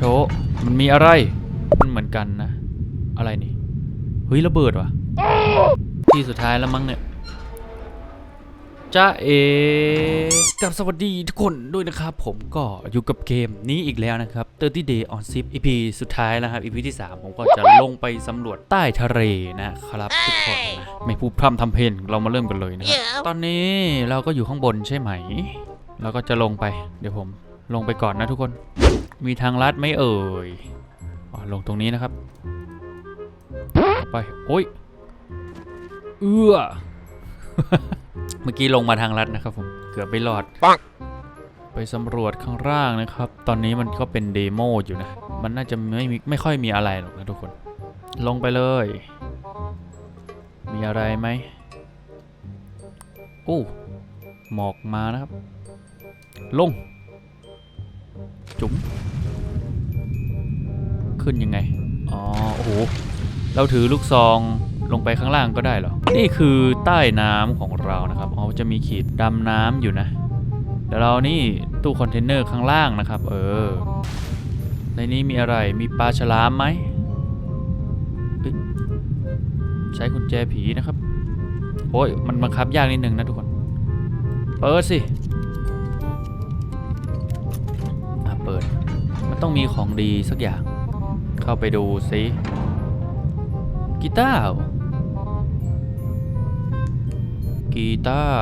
โชะมันมีอะไร มันเหมือนกันนะ อะไรนี่ เฮ้ยระเบิดว่ะที่สุดท้ายแล้วมั้งเนี่ยจ้าเอกับสวัสดีทุกคนด้วยนะครับ ผมก็อยู่กับเกมนี้อีกแล้วนะครับ 30 Day on Zip EP สุดท้ายแล้วครับ EP ที่ 3 ผมก็จะลงไปสำรวจใต้ทะเลนะครับทุกคนนะไม่พูดพร่ำทำเพลงเรามาเริ่มกันเลยนะครับ ตอนนี้เราก็อยู่ข้างบนใช่ไหม เราก็จะลงไป เดี๋ยวผม ลงไปก่อนนะทุกคน มีทางลัดไหม่เอ่ยอ๋อลงตรงนี้นะครับ ไป โอ้ย เอื้อ เมื่อกี้ลงมาทางลัดนะครับผม เกือบไม่รอด ปังไปสำรวจข้างล่างนะครับ ตอนนี้มันก็เป็นเดโมอยู่นะ มันน่าจะไม่มีไม่ค่อยมีอะไรหรอกนะทุกคน ลงไปเลย มีอะไรไหมโอ้หมอกมานะครับ ลง จุ๋มขึ้นยังไง อ๋อ โอ้โห เราถือลูกซองลงไปข้างล่างก็ได้เหรอ นี่คือใต้น้ำของเรานะครับอ๋อจะมีขีดดำน้ำอยู่นะเดี๋ยวเรานี่ตู้คอนเทนเนอร์ข้างล่างนะครับ เออ ในนี้มีอะไร มีปลาฉลามไหม ใช้กุญแจผีนะครับ โอ้ย มันบังคับยากนิดนึงนะทุกคน เปิดสิ เปิด มันต้องมีของดีสักอย่าง เข้าไปดูสิกีตาร์กีตาร์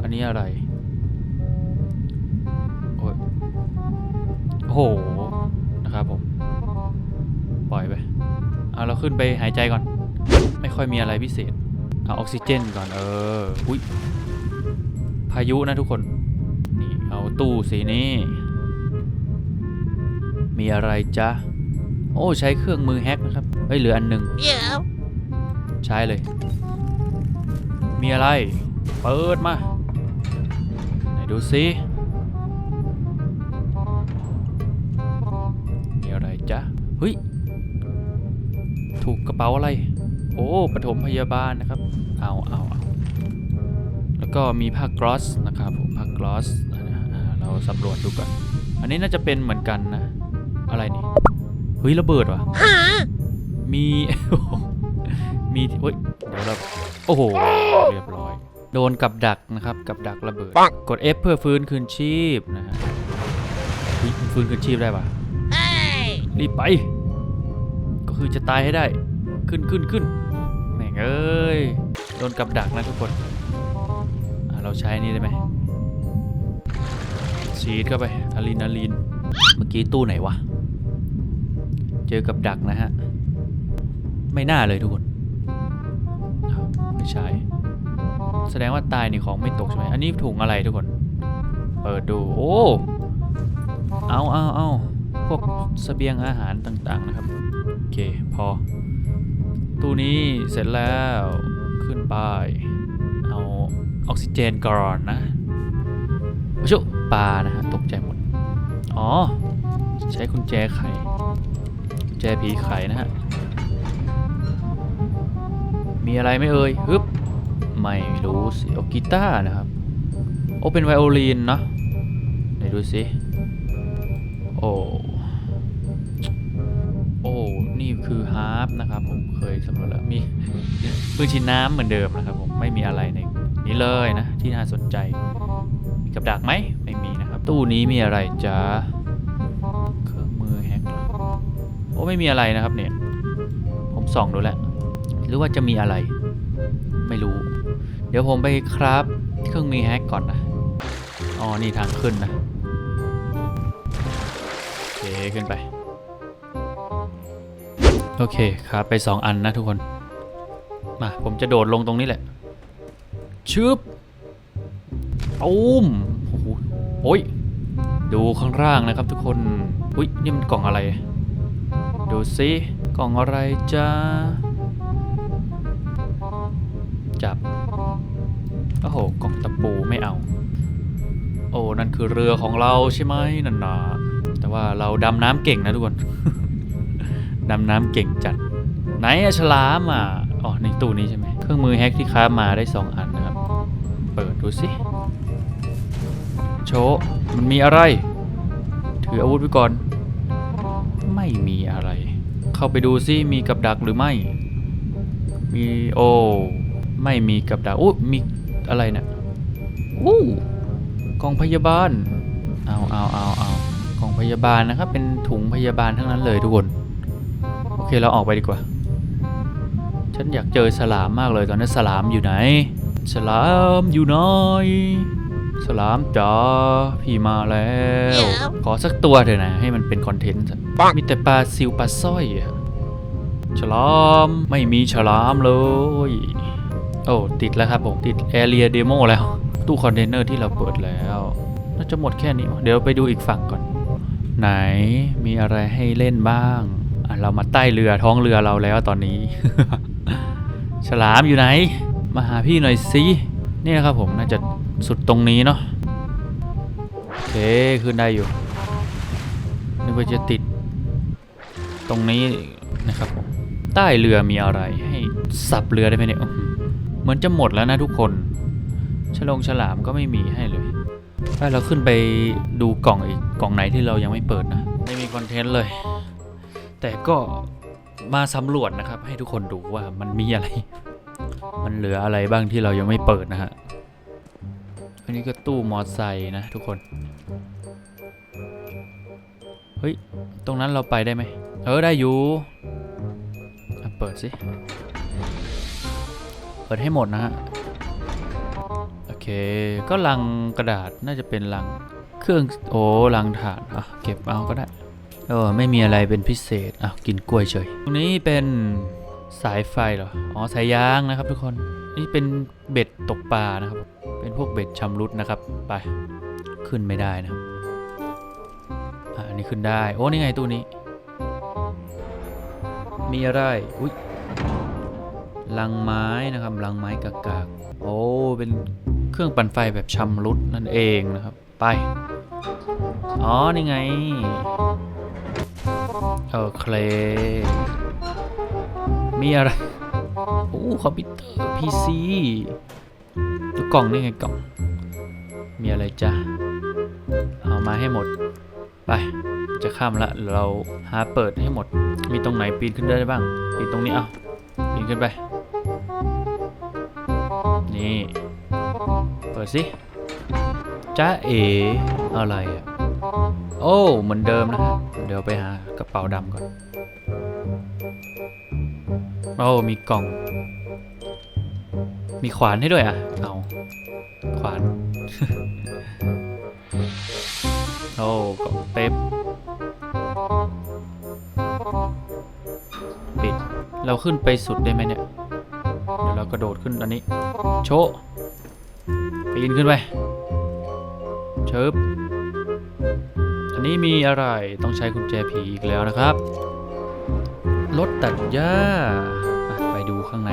อันนี้อะไร โอ้ยโอ้โห นะครับผม ปล่อยไป เอาเราขึ้นไปหายใจก่อน ไม่ค่อยมีอะไรพิเศษ เอาออกซิเจนก่อน เออ อุ้ยพายุนะทุกคน นี่ เอาตู้สีนี้ มีอะไรจ๊ะ โอ้ใช้เครื่องมือแฮกนะครับเฮ้ยเหลืออันหนึ่ง Yeah. ใช้เลย มีอะไร เปิดมาไหนดูซิมีอะไรจ๊ะเฮ้ยถูกกระเป๋าอะไร โอ้ปฐมพยาบาลนะครับ เอาเอาเอาแล้วก็มีผ้ากลอสนะครับผมผ้ากลอสอ่าเราสำรวจดูก่อนอันนี้น่าจะเป็นเหมือนกันนะ อะไรนี่เฮ้ยระเบิดว่ะ Huh? มีมีเฮ้ยเดี๋ยวเราโอ้โหเรียบร้อย โดนกับดักนะครับกับดักระเบิดปังกด F เพื่อฟื้นคืนชีพนะฮะเฮ้ยมันฟื้นคืนชีพได้ปะ Hey. รีบไป ก็คือจะตายให้ได้ ขึ้นขึ้นขึ้นแม่งเอ้ยโดนกับดักนะทุกคนอะเราใช้นี่ได้ไหมฉีดเข้าไปอะลีนาลีน เมื่อกี้ตู้ไหนวะ เจอกับดักนะฮะ ไม่น่าเลยทุกคน ไม่ใช่ แสดงว่าตายนี่ของไม่ตกใช่ไหมอันนี้ถุงอะไรทุกคน เปิดดู โอ้ เอาเอาเอาพวกเสบียงอาหารต่างๆนะครับ โอเค พอ ตู้นี้เสร็จแล้วขึ้นไป เอาออกซิเจนก่อนนะชุปลานะฮะตกใจหมด อ๋อ ใช้กุญแจไข ญแจผีไขนะฮะ มีอะไรไหม่เอ่ยฮึบไม่รู้สิโอกีตาร์นะครับ โอเป็นไวโอลินเนาะไหนดูสิ โอ้โอ้ นี่คือฮาร์ปนะครับ ผมเคยสำรวจแล้ว มีปืนฉีดน้ำเหมือนเดิมนะครับผมไม่มีอะไรในนี้เลยนะ ที่น่าสนใจ มีกับดักไหมไม่มีนะครับ ตู้นี้มีอะไรจ๊ะ โอ้ไม่มีอะไรนะครับเนี่ย ผมส่องดูแล้ว หรือว่าจะมีอะไร ไม่รู้ เดี๋ยวผมไปครับเครื่องมีแฮกก่อนนะ อ๋อ นี่ทางขึ้นนะโอเคขึ้นไป โอเคครับไป 2 อันนะทุกคน มา ผมจะโดดลงตรงนี้แหละ ชึบอุ้มโอ้โหโอ้ยดูข้างล่างนะครับทุกคน อุ้ยนี่มันกล่องอะไร ดูสิกล่องอะไรจ้าจับ โอ้โห กล่องตะปูไม่เอา โอ้ นั่นคือเรือของเราใช่ไหมนั่นนะแต่ว่าเราดำน้ำเก่งนะทุกคน ดำน้ำเก่งจัด ไหนฉลามอะ อ๋อ ในตู้นี้ใช่ไหม เครื่องมือแฮกที่ค้ามาได้ 2 อันนะครับ เปิดดูสิโชมันมีอะไร ถืออาวุธไว้ก่อน ไม่มีอะไร เข้าไปดูซิมีกับดักหรือไม่ มีโอไม่มีกับดักอู้มีอะไรเนะี่ยอู้กองพยาบาลเอาเอาเอาเอากองพยาบาลนะครับเป็นถุงพยาบาลทั้งนั้นเลยทุกคนโอเคเราออกไปดีกว่า ฉันอยากเจอฉลามมากเลยตอนนี้ฉลามอยู่ไหนฉลามอยู่ไหน ฉลามจ๋าพี่มาแล้ว ขอสักตัวเถอะนะ ให้มันเป็นคอนเทนต์สักมีแต่ปลาซิวปลาสร้อยอะฉลามไม่มีฉลามเลย โอ้ติดแล้วครับผมติดแอเรียเดโมแล้ว ตู้คอนเทนเนอร์ที่เราเปิดแล้วน่าจะหมดแค่นี้มั้งเดี๋ยวไปดูอีกฝั่งก่อน ไหนมีอะไรให้เล่นบ้างอะเรามาใต้เรือท้องเรือเราแล้วตอนนี้ ฉลามอยู่ไหน มาหาพี่หน่อยสินี่นะครับผมน่าจะ สุดตรงนี้เนาะโอเคขึ้นได้อยู่นึกว่าจะติด ตรงนี้นะครับผมใต้เรือมีอะไรให้สับเรือได้ไหมเนี่ยเหมือนจะหมดแล้วนะทุกคนฉลงฉลามก็ไม่มีให้เลยไปเราขึ้นไปดูกล่องอีกกล่องไหนที่เรายังไม่เปิดนะไม่มีคอนเทนต์เลย แต่ก็มาสำรวจนะครับ ให้ทุกคนดูว่ามันมีอะไร มันเหลืออะไรบ้างที่เรายังไม่เปิดนะฮะ อันนี้ก็ตู้มอไซค์นะทุกคน เฮ้ย ตรงนั้นเราไปได้ไหม เออได้อยู่เปิดสิ เปิดให้หมดนะฮะ โอเค ก็ลังกระดาษน่าจะเป็นลังเครื่องโอ้ลังถ่านอะเก็บเอาก็ได้เออไม่มีอะไรเป็นพิเศษอะกินกล้วยเฉย ตรงนี้เป็นสายไฟเหรอ อ๋อสายยางนะครับทุกคน นี่เป็นเบ็ดตกปลานะครับ เป็นพวกเบ็ดชำรุดนะครับ ไป ขึ้นไม่ได้นะครับอันนี้ขึ้นได้ โอ้ นี่ไงตู้นี้ มีอะไร อุ้ยลังไม้นะครับ ลังไม้กากากๆโอ้ เป็นเครื่องปั่นไฟแบบชำรุดนั่นเองนะครับ ไป อ๋อ นี่ไง โอเค มีอะไร โอ้คอมพิวเตอร์ PC ดูกล่องนี่ไงกล่อง มีอะไรจ้ะเอามาให้หมด ไป จะข้ามละ เราหาเปิดให้หมด มีตรงไหนปีนขึ้นได้บ้าง ปีนตรงนี้เอาปีนขึ้นไป นี่ เปิดสิจ้าเออะไรอะ โอ้ เหมือนเดิมนะครับ เดี๋ยวไปหากระเป๋าดำก่อน โอ้มีกล่อง มีขวานให้ด้วยอะ เอา ขวาน โอ้กล่องเต็มปิด เราขึ้นไปสุดได้ไหมเนี่ย เดี๋ยวเรากระโดดขึ้นอันนี้ โชะปีนขึ้นไปเชิบอันนี้มีอะไรต้องใช้กุญแจผีอีกแล้วนะครับ รถตัดหญ้า ไปดูข้างใน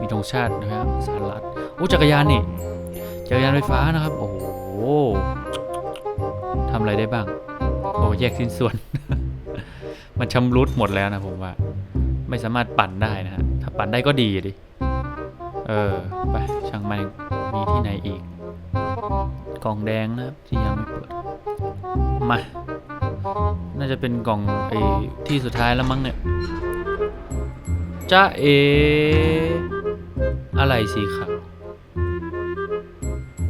มีธงชาตินะครับสหรัฐโอ้จักรยานนี่ จักรยานไฟฟ้านะครับ โอ้โหทำอะไรได้บ้าง โอ้แยกชิ้นส่วน มันชำรุดหมดแล้วนะผมว่า ไม่สามารถปั่นได้นะฮะ ถ้าปั่นได้ก็ดีดิ เออ ไป ช่างมันมีที่ไหนอีก กล่องแดงนะครับที่ยังไม่เปิด มา น่าจะเป็นกล่องไอ้ที่สุดท้ายแล้วมั้งเนี่ย จ้าเอ อะไรสีขาว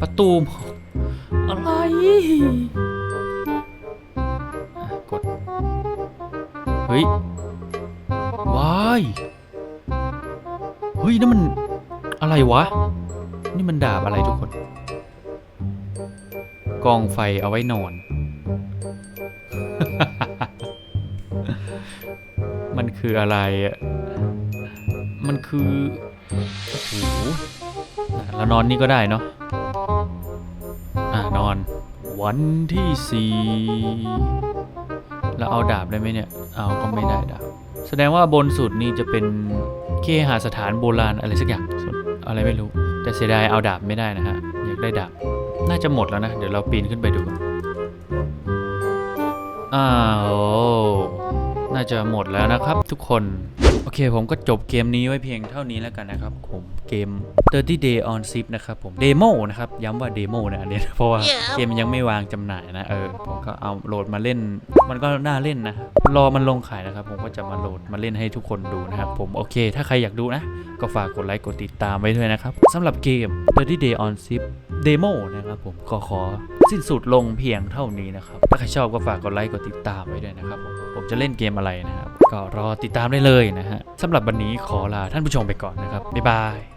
ประตู อะไร กด เฮ้ย ว้าย เฮ้ยนั่นมันอะไรวะ นี่มันดาบอะไรทุกคน กองไฟเอาไว้นอน มันคืออะไรอะ มันคือโอ้โหแล้วนอนนี่ก็ได้เนาะอ่านอน วันที่สี่แล้วเอาดาบได้ไหมเนี่ย เอาก็ไม่ได้ดาบ แสดงว่าบนสุดนี่จะเป็นเคหาสถานโบราณอะไรสักอย่างอะไรไม่รู้ แต่เสียดายเอาดาบไม่ได้นะฮะ อยากได้ดาบ น่าจะหมดแล้วนะ เดี๋ยวเราปีนขึ้นไปดูอ้าวน่าจะหมดแล้วนะครับทุกคน เคผมก็จบเกมนี้ไว้เพียงเท่านี้แล้วกันนะครับ ผมเกม 30 day on zip นะครับผมเดโมนะครับ ย้ำว่าเดโมนะอันนี้เพราะว่าเกมยังไม่วางจำหน่ายนะเออผมก็เอาโหลดมาเล่น มันก็น่าเล่นนะ รอมันลงขายนะครับ ผมก็จะมาโหลดมาเล่นให้ทุกคนดูนะครับ ผมโอเค ถ้าใครอยากดูนะ ก็ฝากกดไลค์กดติดตามไว้ด้วยนะครับสำหรับเกม 30 day on zip demo นะครับผมก็ขอสิ้นสุดลงเพียงเท่านี้นะครับ ถ้าใครชอบก็ฝากกดไลค์กดติดตามไว้ด้วยนะครับผมผมจะเล่นเกมอะไรนะครับ ก็รอติดตามได้เลยนะฮะสำหรับวันนี้ขอลาท่านผู้ชมไปก่อนนะครับบ๊ายบาย